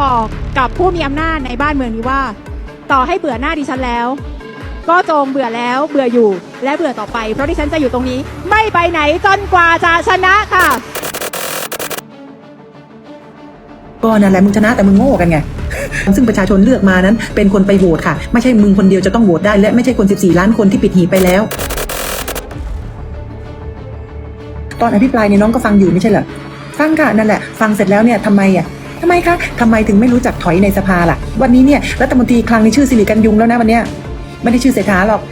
บอกกับผู้มีอำนาจในบ้านเมืองนี้ว่า ต่อให้เบื่อหน้าดิฉันแล้ว ก็จงเบื่อแล้วเบื่ออยู่และเบื่อต่อไปเพราะดิฉันจะอยู่ตรงนี้ ไม่ไปไหนจนกว่าจะชนะค่ะ ก็นั่นแหละมึงชนะแต่มึงโง่กันไง ซึ่งประชาชนเลือกมานั้น เป็นคนไปโหวตค่ะ ไม่ใช่มึงคนเดียวจะต้องโหวตได้ และไม่ใช่คน 14 ล้านคนที่ปิดหีบไปแล้ว ตอนอภิปรายเนี่ยน้องก็ฟังอยู่ไม่ใช่เหรอฟังค่ะนั่นแหละ ฟังเสร็จแล้วเนี่ยทำไมอะ ทำไมคะทำไมถึงไม่รู้จักถอยในสภาล่ะ วันนี้เนี่ยรัฐมนตรีคลังในชื่อสิริกันยุงแล้วนะวันเนี้ยไม่ได้ชื่อเศรษฐาหรอก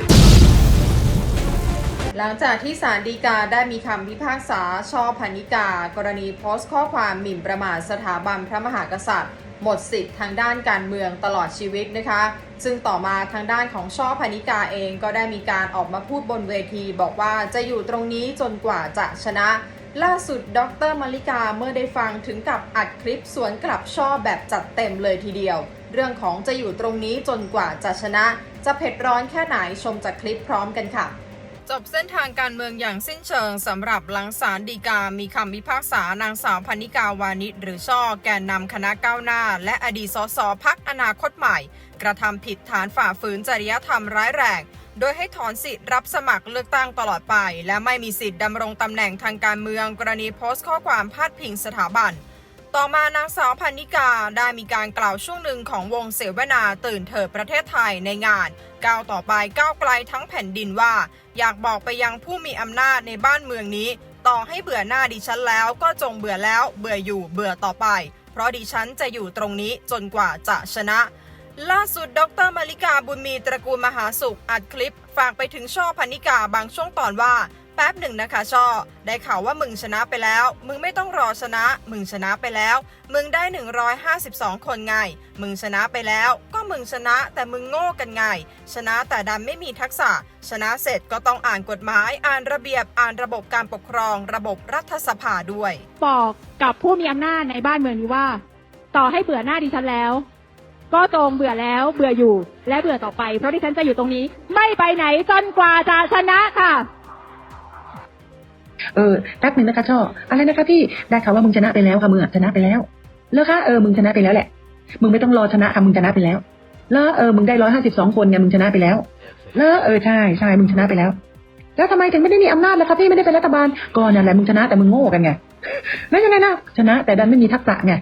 หลังจากที่ศาลฎีกาได้มีคำพิพากษาช่อพนิกา กรณีโพสต์ข้อความหมิ่นประมาทสถาบันพระมหากษัตริย์ หมดสิทธิ์ทางด้านการเมืองตลอดชีวิตนะคะ ซึ่งต่อมาทางด้านของช่อพนิกาเองก็ได้มีการออกมาพูดบนเวที บอกว่าจะอยู่ตรงนี้จนกว่าจะชนะ ล่าสุดดรมาริกาเมื่อได้ฟังถึงกับอัดคลิปสวนกลับช่อแบบจัดเต็มเลยทีเดียว เรื่องของจะอยู่ตรงนี้จนกว่าจะชนะ จะเผ็ดร้อนแค่ไหนชมจากคลิปพร้อมกันค่ะ จบเส้นทางการเมืองอย่างสิ้นเชิงสำหรับหลังศาลฎีกา มีคำพิพากษานางสาวพนิกาวานิชหรือช่อแกนนำคณะก้าวหน้า และอดีตสสพักอนาคตใหม่ กระทำผิดฐานฝ่าฝืนจริยธรรมร้ายแรง โดยให้ถอนสิทธิ์รับสมัครเลือกตั้งตลอดไป และไม่มีสิทธิ์ดำรงตำแหน่งทางการเมือง กรณีโพสต์ข้อความพาดพิงสถาบัน ต่อมานางสาวพันนิกาได้มีการกล่าวช่วงหนึ่งของวงเสวนาตื่นเถิดประเทศไทยในงานก้าวต่อไปก้าวไกลทั้งแผ่นดินว่า อยากบอกไปยังผู้มีอำนาจในบ้านเมืองนี้ ต่อให้เบื่อหน้าดิฉันแล้วก็จงเบื่อแล้วเบื่ออยู่เบื่อต่อไป เพราะดิฉันจะอยู่ตรงนี้จนกว่าจะชนะ ล่าสุดดรมาริกาบุญมีตระกูลมหาสุขอัดคลิป ฝากไปถึงช่อพันนิกาบางช่วงตอนว่า แป๊บหนึ่งนะคะช่อ ได้ข่าวว่ามึงชนะไปแล้ว มึงไม่ต้องรอชนะ มึงชนะไปแล้ว มึงได้ 152 คนไง มึงชนะไปแล้ว ก็มึงชนะแต่มึงโง่กันไง ชนะแต่ดันไม่มีทักษะ ชนะเสร็จก็ต้องอ่านกฎหมาย อ่านระเบียบ อ่านระบบการปกครอง ระบบรัฐสภาด้วย บอกกับผู้มีอำนาจในบ้านเมืองนี้ว่า ต่อให้เบื่อหน้าดิฉันแล้ว ก็จงเบื่อแล้ว เบื่ออยู่ และเบื่อต่อไป เพราะดิฉันจะอยู่ตรงนี้ ไม่ไปไหนจนกว่าจะชนะค่ะ เออแป๊บหนึ่งนะคะช่ออะไรนะคะพี่ได้ข่าวว่ามึงชนะไปแล้วค่ะมึงอะชนะไปแล้วเลอคะเออมึงชนะไปแล้วแหละ มึงไม่ต้องรอชนะค่ะมึงชนะไปแล้วแล้วเออมึงได้ร้อยห้าสิบสองคนไงมึงชนะไปแล้วแล้วเออใช่ใช่มึงชนะไปแล้ว แล้วทำไมถึงไม่ได้มีอำนาจล่ะครับพี่ไม่ได้เป็นรัฐบาลก็นั่นแหละมึงชนะแต่มึงโง่กันไงแล้วยังไงนะชนะแต่ดันไม่มีทักษะไง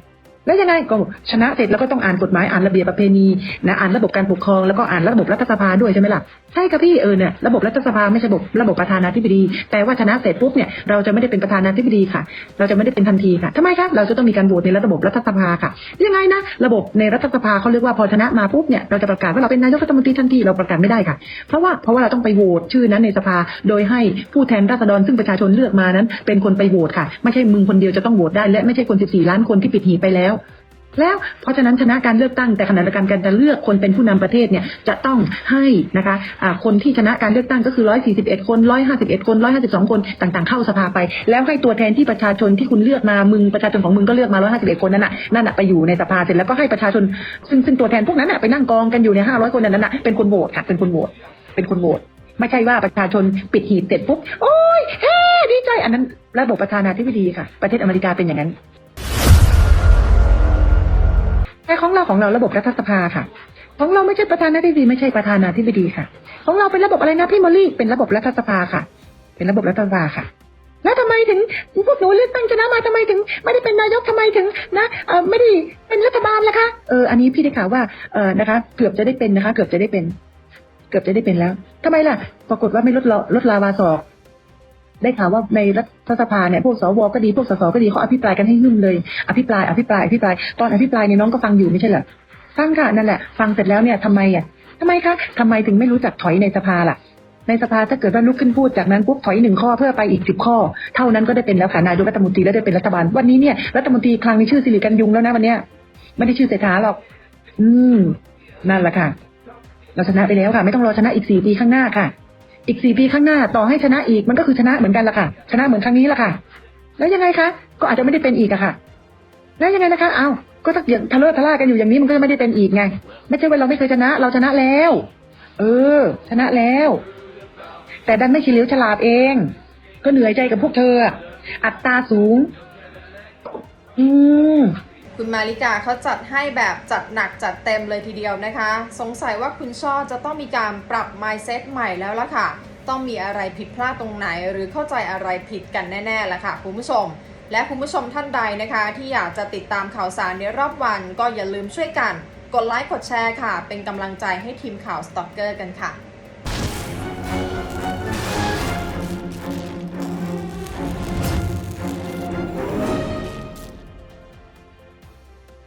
แล้วยังไงก็ชนะเสร็จแล้วก็ต้องอ่านกฎหมายอ่านระเบียบประเพณีนะอ่านระบบการปกครองแล้วก็อ่านระบบรัฐสภาด้วยใช่ไหมล่ะใช่ครับพี่เออเนี่ยระบบรัฐสภาไม่ใช่ระบบระบบประธานาธิบดี แต่ว่าชนะเสร็จปุ๊บเนี่ยเราจะไม่ได้เป็นประธานาธิบดีค่ะ เราจะไม่ได้เป็นทันทีค่ะทำไมคะเราจะต้องมีการโหวตในระบบรัฐสภาค่ะยังไงนะระบบในรัฐสภาเขาเรียกว่าพอชนะมาปุ๊บเนี่ยเราจะประกาศว่าเราเป็นนายกรัฐมนตรีทันทีเราประกาศไม่ได้ค่ะเพราะว่าเพราะว่าเราต้องไปโหวตชื่อนั้นในสภา โดยให้ผู้แทนราษฎรซึ่งประชาชนเลือกมานั้น เป็นคนไปโหวตค่ะ ไม่ใช่มึงคนเดียวจะต้องโหวตได้และไม่ใช่คน 14 ล้านคนที่ปิดหีไปแล้ว แล้วเพราะฉะนั้นชนะการเลือกตั้งแต่ขณะเดียวกันการจะเลือกคนเป็นผู้นำประเทศเนี่ยจะต้องให้นะคะอ่าคนที่ชนะการเลือกตั้งก็คือ 141 คน 151 คน 152 คนต่างๆ เข้าสภาไป แล้วให้ตัวแทนที่ประชาชนที่คุณเลือกมามึงประชาชนของมึงก็เลือกมา 151 คนนั้นน่ะนั่นน่ะไปอยู่ในสภาเสร็จแล้วก็ให้ประชาชนซึ่งซึ่งตัวแทนพวกนั้นน่ะไปนั่งกองกันอยู่ใน 500 คนนั้นน่ะเป็นคนโหวตค่ะเป็นคนโหวตเป็นคนโหวตไม่ใช่ว่าประชาชนปิดหีบเสร็จปุ๊บโอ้ยเฮ้ดีใจอันนั้นระบบประธานาธิบดีค่ะ ประเทศอเมริกาเป็นอย่างนั้น แต่ของเราของเราระบบรัฐสภาค่ะ ของเราไม่ใช่ประธานาธิบดีไม่ใช่ประธานาธิบดีค่ะ ของเราเป็นระบบอะไรนะพี่มอลลี่เป็นระบบรัฐสภาค่ะ เป็นระบบรัฐสภาค่ะ แล้วทำไมถึงพวกหนูเลือกตั้งชนะมาทำไมถึง ไม่ได้เป็นนายกทำไมถึงนะเออไม่ได้เป็นรัฐบาลล่ะคะเอออันนี้พี่ได้ข่าวว่าเออนะคะ เกือบจะได้เป็นนะคะ เกือบจะได้เป็น เกือบจะได้เป็นแล้วทำไมล่ะ ปรากฏว่าไม่ลดลดลาวาสอก ได้ข่าวว่าในรัฐสภาเนี่ยพวกสวก็ดีพวกสสก็ดีเขาอภิปรายกันให้หึ่มเลย อภิปราย อภิปรายอภิปรายตอนอภิปรายเนี่ยน้องก็ฟังอยู่ไม่ใช่เหรอฟังค่ะนั่นแหละ ฟังเสร็จแล้วเนี่ยทำไมอะทำไมคะทำไมถึงไม่รู้จักถอยในสภาล่ะ ในสภาถ้าเกิดว่าลุกขึ้นพูดจากนั้นปุ๊บถอยหนึ่งข้อเพื่อไปอีกสิบข้อ เท่านั้นก็ได้เป็นแล้วค่ะนายกรัฐมนตรีแล้วได้เป็นรัฐบาล วันนี้เนี่ยรัฐมนตรีคลังในชื่อสิริกันยุงแล้วนะวันเนี้ยไม่ได้ชื่อเศรษฐาหรอก อืม นั่นแหละค่ะ เราชนะไปแล้วค่ะ ไม่ต้องรอชนะอีกสี่ปีข้างหน้าค่ะ อีกสี่ปีข้างหน้าต่อให้ชนะอีกมันก็คือชนะเหมือนกันละค่ะ ชนะเหมือนครั้งนี้ละค่ะ แล้วยังไงคะ ก็อาจจะไม่ได้เป็นอีกอะค่ะ แล้วยังไงนะคะ เอาก็ถ้าอย่างทะเลาะทะเลาะกันอยู่อย่างนี้มันก็จะไม่ได้เป็นอีกไง ไม่ใช่ว่าเราไม่เคยชนะ เราชนะแล้ว เออ ชนะแล้ว แต่ดันไม่เลียวฉลาดเอง ก็เหนื่อยใจกับพวกเธอ อัตราสูง อืม คุณมาริกาเขาจัดให้แบบจัดหนักจัดเต็มเลยทีเดียวนะคะ สงสัยว่าคุณช่อจะต้องมีการปรับ mindset ใหม่แล้วล่ะค่ะ ต้องมีอะไรผิดพลาดตรงไหน หรือเข้าใจอะไรผิดกันแน่ๆล่ะค่ะคุณผู้ชม และคุณผู้ชมท่านใดนะคะ ที่อยากจะติดตามข่าวสารในรอบวัน ก็อย่าลืมช่วยกัน กดไลค์กดแชร์ค่ะ เป็นกำลังใจให้ทีมข่าวสต็อกเกอร์กันค่ะ